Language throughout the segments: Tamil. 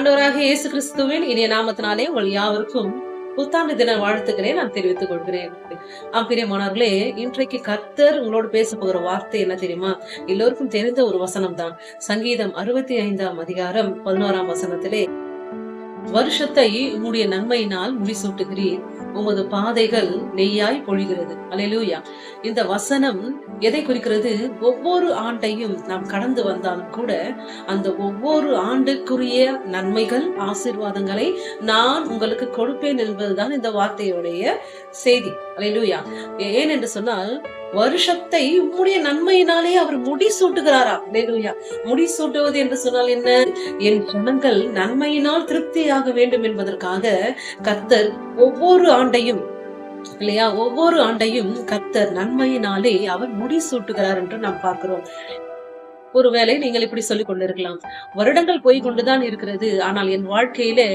ஆண்டவராக இயேசு கிறிஸ்துவின் இனிய நாமத்தினாலே உங்கள் யாவருக்கும் புத்தாண்டு தின வாழ்த்துக்களை நான் தெரிவித்துக் கொள்கிறேன். ஆம் இன்றைக்கு கர்த்தர் உங்களோடு பேச போகிற வார்த்தை என்ன தெரியுமா? எல்லோருக்கும் தெரிந்த ஒரு வசனம் தான் சங்கீதம் அறுபத்தி ஐந்தாம் அதிகாரம் பதினோராம் வசனத்திலே வருஷத்தை உம்முடைய நன்மையினால் முடிசூட்டுகிறீர். உமது பாதைகள் நெய்யாய் பொழிகிறது. அலையலூயா இந்த வசனம் எதை குறிக்கிறது? ஒவ்வொரு ஆண்டையும் நாம் கடந்து வந்தாலும் கூட அந்த ஒவ்வொரு ஆண்டுக்குரிய நன்மைகள் ஆசீர்வாதங்களை நான் உங்களுக்கு கொடுப்பேன் என்பதுதான் இந்த வார்த்தையுடைய செய்தி. அலையலூயா ஏன் என்று சொன்னால் வருஷத்தை உம்முடைய நன்மையினாலே அவர் முடி சூட்டுகிறாரா அலையலூயா முடி சூட்டுவது என்று சொன்னால் என்ன? என் ஜனங்கள் நன்மையினால் திருப்தியாக வேண்டும் என்பதற்காக கத்தர் ஒவ்வொரு ஆண்டையும் இல்லையா? ஒவ்வொரு ஆண்டையும் கத்தர் நன்மையினாலே அவர் முடி சூட்டுகிறார் என்று நாம் பார்க்கிறோம். ஒருவேளை நீங்கள் இப்படி சொல்லிக் கொண்டிருக்கலாம். வருடங்கள் போய் கொண்டுதான் இருக்கிறது. ஆனால் என் வாழ்க்கையிலே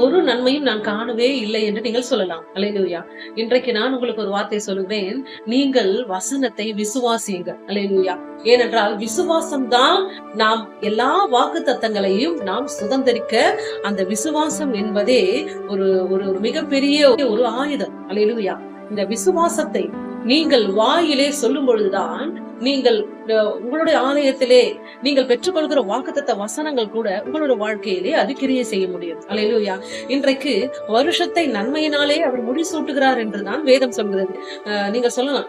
ஒரு நன்மையும் நான் காணவே இல்லை என்று நீங்கள் சொல்லலாம். அலையலூயா இன்றைக்கு நான் உங்களுக்கு ஒரு வார்த்தை சொல்லுவேன் நீங்கள் வசனத்தை விசுவாசியுங்க அலையலூயா ஏனென்றால் விசுவாசம் தான் நாம் எல்லா வாக்கு தத்தங்களையும் நாம் சுதந்திரிக்க அந்த விசுவாசம் என்பதே ஒரு ஒரு மிகப்பெரிய ஒரு ஆயுதம். அலையலூயா இந்த விசுவாசத்தை நீங்கள் வாயிலே சொல்லும் பொழுதுதான் நீங்கள் உங்களுடைய ஆலயத்திலே நீங்கள் பெற்றுக்கொள்கிற வாக்குத்தத்த வசனங்கள் கூட உங்களுடைய வாழ்க்கையிலே அது கிரியை செய்ய முடியும். அலையிலுயா இன்றைக்கு வருஷத்தை நன்மையினாலே அவர் முடிசூட்டுகிறார் என்றுதான் வேதம் சொல்கிறது. நீங்கள் சொல்லலாம்.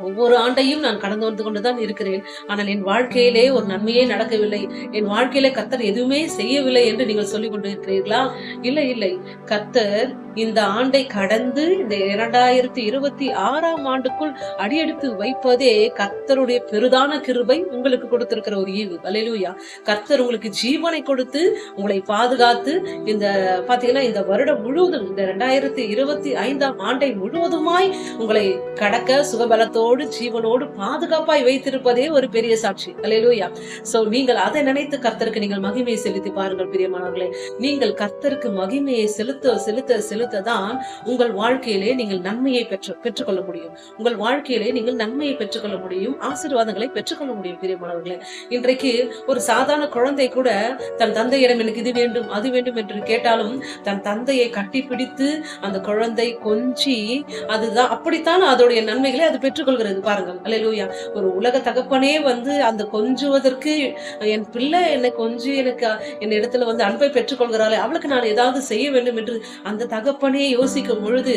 ஒவ்வொரு ஆண்டையும் நான் கடந்து வந்து கொண்டுதான் இருக்கிறேன். ஆனால் என் வாழ்க்கையிலே ஒரு நன்மையே நடக்கவில்லை. என் வாழ்க்கையில கத்தர் எதுவுமே செய்யவில்லை என்று நீங்கள் சொல்லிக் கொண்டிருக்கிறீர்களா? இல்லை இல்லை. கத்தர் இந்த ஆண்டை கடந்து இந்த இரண்டாயிரத்தி இருபத்தி ஆறாம் ஆண்டுக்குள் அடியெடுத்து வைப்பதே கர்த்தருடைய பெரிதான கிருபை உங்களுக்கு கொடுத்திருக்கிற ஒரு ஈவு. அலையிலுயா கர்த்தர் உங்களுக்கு ஜீவனை கொடுத்து உங்களை பாதுகாத்து இந்த பாத்தீங்கன்னா இந்த வருடம் முழுவதும் இந்த ரெண்டாயிரத்தி இருபத்தி ஐந்தாம் ஆண்டை முழுவதுமாய் உங்களை கடக்க சுகபலத்தோடு ஜீவனோடு பாதுகாப்பாய் வைத்திருப்பதே ஒரு பெரிய சாட்சி. அலையிலுயா சோ நீங்கள் அதை நினைத்து கர்த்தருக்கு நீங்கள் மகிமையை செலுத்தி பாருங்கள் பிரியமானவர்களே. நீங்கள் கர்த்தருக்கு மகிமையை செலுத்த செலுத்த செலுத்த தான் உங்கள் வாழ்க்கையிலே நீங்கள் நன்மையை பெற்று பெற்றுக்கொள்ள முடியும். உங்கள் வாழ்க்கையிலே நீங்கள் நன்மையை பெற்றுக்கொள்ள முடியும் ஆசீர்வாதங்களை பெற்றுக்கொள்ள முடியும் பிரியமானவர்களே. இன்றைக்கு ஒரு சாதாரண குழந்தை கூட தன் தந்தையிடம் எனக்கு இது வேண்டும் அது வேண்டும் என்று கேட்டாலும் தன் தந்தையை கட்டிப்பிடித்து அந்த குழந்தை கொஞ்சி அதுதான் அப்படித்தான் அதோடைய நன்மைகளை அது பெற்றுக்கொள்கிறது பாருங்கள் அல்லேலூயா. ஒரு உலக தகப்பனே வந்து அந்த கொஞ்சுவதற்கு என் பிள்ளை என்னை கொஞ்சி எனக்கு என் இடத்துல வந்து அன்பை பெற்றுக்கொள்கிறாளே அவளுக்கு நான் ஏதாவது செய்ய வேண்டும் என்று அந்த தகப்பனே யோசிக்கும் பொழுது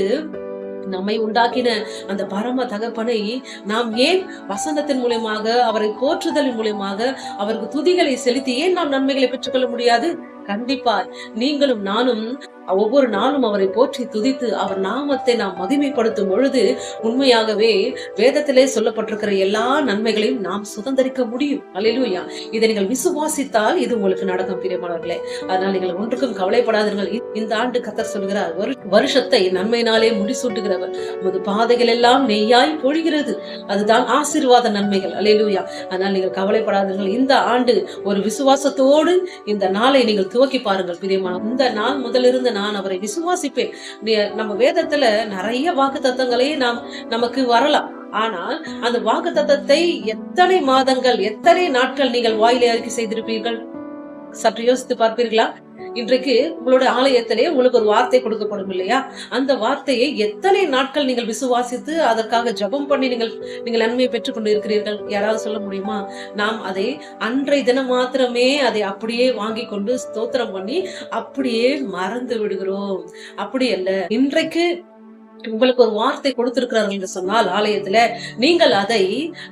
நம்மை உண்டாக்கின அந்த பரம தகப்பனை நாம் ஏன் வசனத்தின் மூலியமாக அவரை போற்றுதலின் மூலியமாக அவருக்கு துதிகளை செலுத்தி ஏன் நாம் நன்மைகளை பெற்றுக்கொள்ள முடியாது? கண்டிப்பா நீங்களும் நானும் ஒவ்வொரு நாளும் அவரை போற்றி துதித்து அவர் நாமத்தை நாம் மகிமைப்படுத்தும் பொழுது உண்மையாகவே வேதத்திலே சொல்லப்பட்டிருக்கிற எல்லா நன்மைகளையும் நாம் சுதந்திரிக்க முடியும். அலையிலூயா இதை நீங்கள் விசுவாசித்தால் இது உங்களுக்கு நடக்கும் பிரியமானவர்களே. அதனால் நீங்கள் ஒன்றுக்கும் கவலைப்படாதீர்கள். இந்த ஆண்டு கத்தர் சொல்கிறார் வருஷத்தை நன்மையினாலே முடிசூட்டுகிறவர். உமது பாதைகள் எல்லாம் நெய்யாய் பொழிகிறது. அதுதான் ஆசீர்வாத நன்மைகள். அலையிலூயா அதனால் நீங்கள் கவலைப்படாதீர்கள். இந்த ஆண்டு ஒரு விசுவாசத்தோடு இந்த நாளை நீங்கள் துவக்கி பாருங்கள் பிரியமான. இந்த நாள் முதலிருந்து நான் அவரை விசுவாசிப்பேன். நம்ம வேதத்துல நிறைய வாக்கு தத்தங்களே நாம் நமக்கு வரலாம். ஆனால் அந்த வாக்கு தத்தத்தை எத்தனை மாதங்கள் எத்தனை நாட்கள் நீங்கள் வாயிலை அறிக்கை செய்திருப்பீர்கள்? சற்று யோசித்து பார்ப்பீர்களா? இன்றைக்கு உங்களோட ஆலயத்திலே உங்களுக்கு ஒரு வார்த்தை கொடுக்கப்படும் இல்லையா? அந்த வார்த்தையை எத்தனை நாட்கள் நீங்கள் விசுவாசித்து அதற்காக ஜபம் பண்ணி நீங்கள் நீங்கள் நன்மையை பெற்றுக்கொண்டு இருக்கிறீர்கள் யாராவது சொல்ல முடியுமா? நாம் அதை அன்றைய தினம் மாத்திரமே அதை அப்படியே வாங்கி கொண்டு ஸ்தோத்திரம் பண்ணி அப்படியே மறந்து விடுகிறோம். அப்படி அல்ல. இன்றைக்கு உங்களுக்கு ஒரு வார்த்தை கொடுத்திருக்கிறார்கள் என்று சொன்னால் ஆலயத்துல நீங்கள் அதை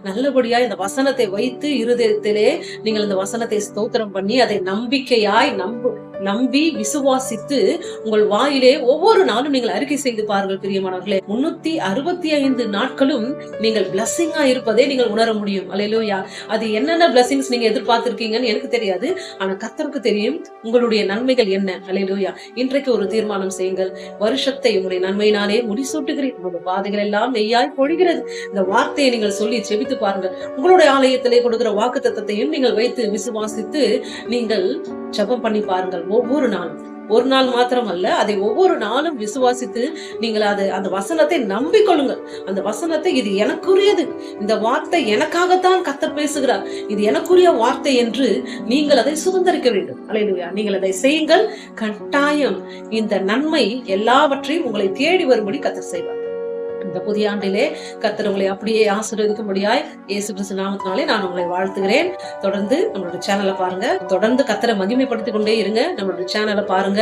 நல்லபடியா இந்த வசனத்தை வைத்து இருதயத்திலே நீங்கள் இந்த வசனத்தை ஸ்தோத்திரம் பண்ணி அதை நம்பிக்கையாய் நம்பு நம்பி விசுவாசித்து உங்கள் வாயிலே ஒவ்வொரு நாளும் நீங்கள் அறிக்கை செய்து பாருங்கள் பிரியமானவர்களே. முன்னூத்தி அறுபத்தி ஐந்து நாட்களும் நீங்கள் பிளஸ்ஸிங்கா இருப்பதை நீங்கள் உணர முடியும். அலையிலோயா அது என்னென்ன பிளஸ்ஸிங்ஸ் நீங்க எதிர்பார்த்திருக்கீங்கன்னு எனக்கு தெரியாது. ஆனா கத்தருக்கு தெரியும் உங்களுடைய நன்மைகள் என்ன. அலையிலோயா இன்றைக்கு ஒரு தீர்மானம் செய்யுங்கள். வருஷத்தை உங்களுடைய நன்மையினாலே முடிசூட்டுகிறேன் உங்களுடைய பாதைகள் எல்லாம் நெய்யாய் பொழிகிறது. இந்த வார்த்தையை நீங்கள் சொல்லி செபித்து பாருங்கள். உங்களுடைய ஆலயத்திலே கொடுக்கிற வாக்கு தத்தத்தையும் நீங்கள் வைத்து விசுவாசித்து நீங்கள் ஜபம் பண்ணி பாருங்கள். ஒவ்வொரு நாளும். ஒரு நாள் மாத்திரம் அல்ல அதை ஒவ்வொரு நாளும் விசுவாசித்து நீங்கள் அது அந்த வசனத்தை நம்பிக்கொள்ளுங்கள். அந்த வசனத்தை இது எனக்குரியது. இந்த வார்த்தை எனக்காகத்தான் கத்த பேசுகிறார். இது எனக்குரிய வார்த்தை என்று நீங்கள் அதை சுதந்திரிக்க வேண்டும். அலையிலுயா நீங்கள் அதை செய்யுங்கள். கட்டாயம் இந்த நன்மை எல்லாவற்றையும் உங்களை தேடி வரும்படி கத்த செய்வார். இந்த புதிய ஆண்டிலே கத்தர் உங்களை அப்படியே ஆசீர்வதிக்கும்படியாய் இயேசு கிறிஸ்து நாமத்தினாலே நான் உங்களை வாழ்த்துகிறேன். தொடர்ந்து நம்மளோட சேனலை பாருங்க. தொடர்ந்து கத்தரை மகிமைப்படுத்திக் கொண்டே இருங்க. நம்மளோட சேனலை பாருங்க.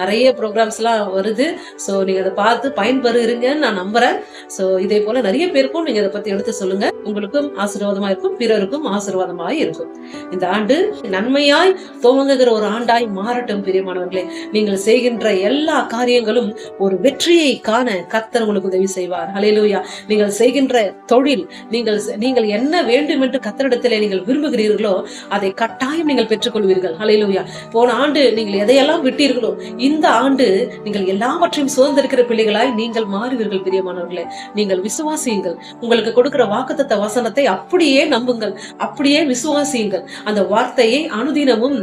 நிறைய ப்ரோக்ராம்ஸ் எல்லாம் வருது. ஸோ நீங்க அதை பார்த்து பயன்பெறுகிறீங்கன்னு நான் நம்புறேன். ஸோ இதே போல நிறைய பேருக்கும் நீங்க அதை பத்தி எடுத்து சொல்லுங்க. உங்களுக்கும் ஆசீர்வாதமா இருக்கும். பிறருக்கும் ஆசீர்வாதமாய் இருக்கும். இந்த ஆண்டு நன்மையாய் துவங்குகிற ஒரு ஆண்டாய் மாறட்டும் பிரியமானவர்களே. நீங்கள் செய்கின்ற எல்லா காரியங்களும் ஒரு வெற்றியை காண கத்தர் உங்களுக்கு உதவி செய்வார். ஹalleluya. நீங்கள் செய்கின்ற தொழில் நீங்கள் நீங்கள் என்ன வேண்டும் என்று கத்தரிடத்தில் நீங்கள் விரும்புகிறீர்களோ அதை கட்டாயம் நீங்கள் பெற்றுக்கொள்வீர்கள். ஹalleluya. போன ஆண்டு நீங்கள் எதையெல்லாம் விட்டீர்களோ இந்த ஆண்டு நீங்கள் எல்லாவற்றையும் சுதந்திருக்கிற பிள்ளைகளாய் நீங்கள் மாறுவீர்கள் பிரியமானவர்களே. நீங்கள் விசுவாசியுங்கள். உங்களுக்கு கொடுக்கிற வாக்குத்தத்த வசனத்தை அப்படியே நம்புங்கள். அப்படியே விசுவாசியுங்கள். அந்த வார்த்தையை அனுதினமும்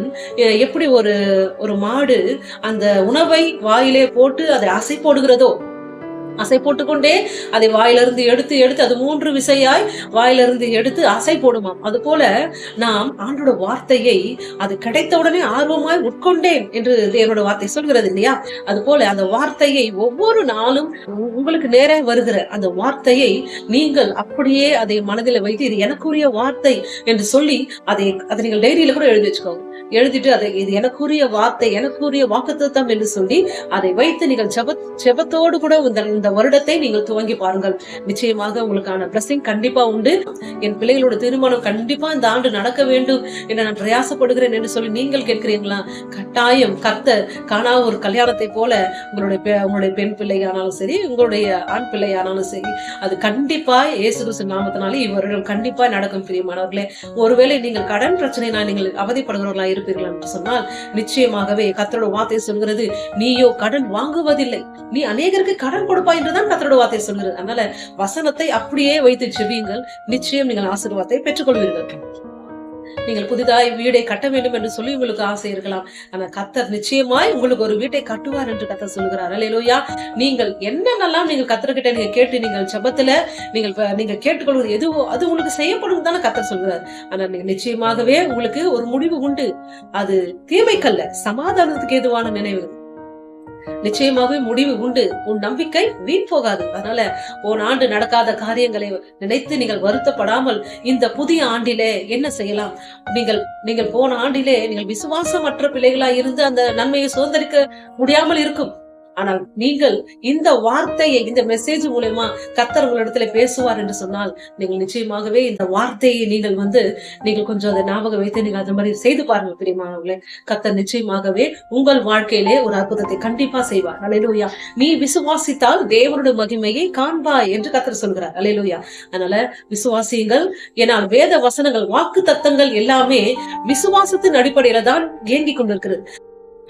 எப்படி ஒரு ஒரு மாடு அந்த உணவை வாயிலே போட்டு அதை அசை போடுகிறதோ அசை போட்டுக்கொண்டே அதை வாயிலிருந்து எடுத்து எடுத்து அது மூன்று விசையாய் வாயிலிருந்து எடுத்து அசை போடுமாம். அது போல நாம் ஆண்டோட வார்த்தையை அது கிடைத்த உடனே ஆர்வமாய் உட்கொண்டேன் என்று என்னோட வார்த்தை சொல்கிறது இல்லையா? அது போல அந்த வார்த்தையை ஒவ்வொரு நாளும் உங்களுக்கு நேரே வருகிற அந்த வார்த்தையை நீங்கள் அப்படியே அதை மனதில் வைத்து இது எனக்குரிய வார்த்தை என்று சொல்லி அதை அதை நீங்கள் டைரியில கூட எழுதி வச்சுக்கோங்க. எழுதிட்டு அதை இது எனக்குரிய வார்த்தை எனக்குரிய வாக்குத்தத்தம் என்று சொல்லி அதை வைத்து நீங்கள் செபத் செபத்தோடு கூட இந்த இந்த வருடத்தை நீங்கள் துவங்கி பாருங்கள். நிச்சயமாக உங்களுக்கான பிளஸிங் கண்டிப்பா உண்டு. என் பிள்ளைகளோட திருமணம் கண்டிப்பா இந்த ஆண்டு நடக்க வேண்டும் என்று நான் பிரயாசப்படுகிறேன் என்று சொல்லி நீங்கள் கேட்கிறீங்களா கட்டாயம் கர்த்தர் காணா ஒரு கல்யாணத்தை போல உங்களுடைய பெ- உங்களுடைய பெண் பிள்ளையானாலும் சரி உங்களுடைய ஆண் பிள்ளையானாலும் சரி அது கண்டிப்பா இயேசு கிறிஸ்து நாமத்தினாலே இவர்கள் கண்டிப்பா நடக்கும் பிரியமானவர்களே. ஒருவேளை நீங்கள் கடன் பிரச்சனையினால் நீங்கள் அவதிப்படுகிறவர்களா இருப்பீர்கள் என்று சொன்னால் நிச்சயமாகவே கத்தரோட வார்த்தை சொல்கிறது நீயோ கடன் வாங்குவதில்லை. நீ அநேகருக்கு கடன் கொடுப்பாய் என்றுதான் கத்தரோட வார்த்தை சொல்கிறது அதனால வசனத்தை அப்படியே வைத்து செவியுங்கள் நிச்சயம் நீங்கள் ஆசீர்வாதத்தை பெற்றுக்கொள்வீர்கள். நீங்கள் புதிதாய் வீடை கட்ட வேண்டும் என்று சொல்லி உங்களுக்கு ஆசை இருக்கலாம். ஆனா கத்தர் நிச்சயமாய் உங்களுக்கு ஒரு வீட்டை கட்டுவார் என்று கத்தர் சொல்கிறார் அல்லேலூயா நீங்கள் என்னென்னலாம் நீங்கள் கத்தர்கிட்ட நீங்க கேட்டு நீங்கள் ஜபத்துல நீங்கள் நீங்க கேட்டுக்கொள்வது எதுவோ அது உங்களுக்கு செய்யப்படும் தானே கத்தர் சொல்கிறார் ஆனா நீங்க நிச்சயமாகவே உங்களுக்கு ஒரு முடிவு உண்டு. அது தீமைக்கல்ல சமாதானத்துக்கு எதுவான நினைவு நிச்சயமாகவே முடிவு உண்டு. உன் நம்பிக்கை வீண் போகாது. அதனால போன ஆண்டு நடக்காத காரியங்களை நினைத்து நீங்கள் வருத்தப்படாமல் இந்த புதிய ஆண்டிலே என்ன செய்யலாம்? நீங்கள் நீங்கள் போன ஆண்டிலே நீங்கள் விசுவாசமற்ற பிள்ளைகளா இருந்து அந்த நன்மையை சுதந்திரிக்க முடியாமல் இருக்கும். ஆனால் நீங்கள் இந்த வார்த்தையை இந்த மெசேஜ் மூலயமா கத்தர் உங்களிடத்துல பேசுவார் என்று சொன்னால் நீங்கள் நிச்சயமாகவே இந்த வார்த்தையை நீங்கள் வந்து நீங்கள் கொஞ்சம் அதை ஞாபகம் வைத்து நீங்கள் அது மாதிரி செய்து பாருங்க பிரியமானவர்களே கத்தர் நிச்சயமாகவே உங்கள் வாழ்க்கையிலே ஒரு அற்புதத்தை கண்டிப்பா செய்வார். அலையலூயா நீ விசுவாசித்தால் தேவனுடைய மகிமையை காண்பாய் என்று கத்தர் சொல்கிறார். அலையலூயா அதனால விசுவாசியுங்கள். ஏன்னால் வேத வசனங்கள் வாக்கு தத்தங்கள் எல்லாமே விசுவாசத்தின் அடிப்படையில தான் இயங்கிக் கொண்டிருக்கிறது.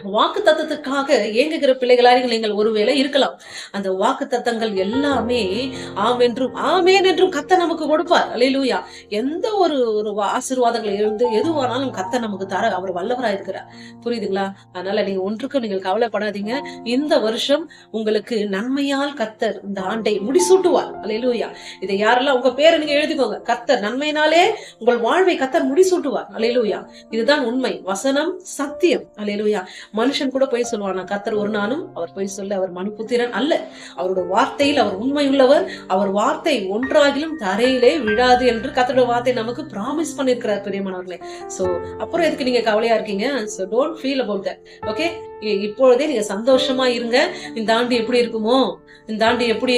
வாக்கு தத்தத்துக்காக இயங்குகிற பிள்ளைகளாக நீங்கள் ஒருவேளை இருக்கலாம். அந்த வாக்கு தத்தங்கள் எல்லாமே ஆம் என்றும் ஆமேன் என்றும் கத்த நமக்கு கொடுப்பார். அலையிலூயா எந்த ஒரு ஒரு ஆசீர்வாதங்கள் இருந்து எதுவானாலும் கத்த நமக்கு தர அவர் வல்லவராக இருக்கிறார். புரியுதுங்களா? அதனால நீங்க ஒன்றுக்கும் நீங்கள் கவலைப்படாதீங்க. இந்த வருஷம் உங்களுக்கு நன்மையால் கத்தர் இந்த ஆண்டை முடிசூட்டுவார். அலையிலூயா இதை யாரெல்லாம் உங்க பேரை நீங்க எழுதிக்கோங்க. கத்தர் நன்மையினாலே உங்கள் வாழ்வை கத்தர் முடிசூட்டுவார். அலையிலூயா இதுதான் உண்மை. வசனம் சத்தியம். அலையிலூயா மனுஷன் கூட போய் சொல்லுவானா கத்தர் ஒரு நாளும் அவர் போய் சொல்ல அவர் மனுபுத்திரன் அல்ல. அவரோட வார்த்தையில் அவர் உண்மையுள்ளவர். அவர் வார்த்தை ஒன்றாகிலும் தரையிலே விழாது என்று கத்தரோட வார்த்தை நமக்கு ப்ராமிஸ் பண்ணிருக்கிறார் பெரியமானவர்களே. சோ அப்புறம் எதுக்கு நீங்க கவலையா இருக்கீங்க? So don't feel about that okay இப்பொழுதே நீங்க சந்தோஷமா இருங்க. இந்த ஆண்டு எப்படி இருக்குமோ? இந்த ஆண்டு எப்படி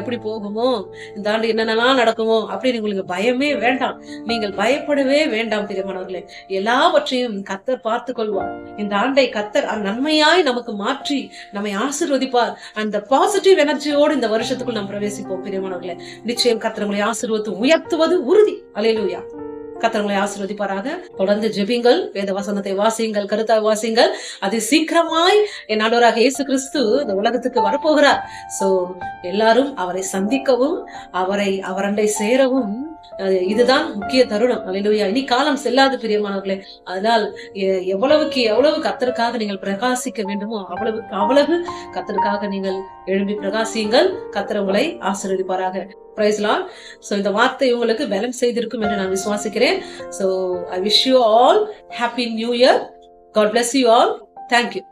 எப்படி போகுமோ? இந்த ஆண்டு என்னென்னலாம் நடக்குமோ? அப்படின்னு உங்களுக்கு பயமே வேண்டாம். நீங்கள் பயப்படவே வேண்டாம் பெரியமானவர்களே. எல்லாவற்றையும் கத்தர் பார்த்து கொள்வார் இந்த ஆண்டை கத்தர் நன்மையாய் நமக்கு மாற்றி நம்மை ஆசிர்வதிப்பார். அந்த பாசிட்டிவ் எனர்ஜியோடு இந்த வருஷத்துக்குள் நாம் பிரவேசிப்போம் பிரியமானவர்களே. நிச்சயம் கத்தர் ஆசிர்வத்து உயர்த்துவது உறுதி. அலையலூயா கத்திரங்களை ஆசிர்வதிப்பாராக. தொடர்ந்து ஜெபிங்கள் வேத வசனத்தை வாசியுங்கள் கருத்தாய் வாசியுங்கள். அது சீக்கிரமாய் என் ஆண்டவராக இயேசு கிறிஸ்து இந்த உலகத்துக்கு வரப்போகிறார். சோ எல்லாரும் அவரை சந்திக்கவும் அவரை அவரண்டை சேரவும் இதுதான் முக்கிய தருணம். அலையிலுயா இனி காலம் செல்லாது பிரியமானவர்களே. அதனால் எ- எவ்வளவுக்கு எவ்வளவு கத்தருக்காக நீங்கள் பிரகாசிக்க வேண்டுமோ அவ்வளவுக்கு அவ்வளவு கத்தருக்காக நீங்கள் எழும்பி பிரகாசியுங்கள். கத்தர் உங்களை ஆசீர்வதிப்பாராக. பிரைஸ்லால் ஸோ இந்த வார்த்தை உங்களுக்கு பலம் செய்திருக்கும் என்று நான் விசுவாசிக்கிறேன். So I wish you all happy new year God bless you all thank you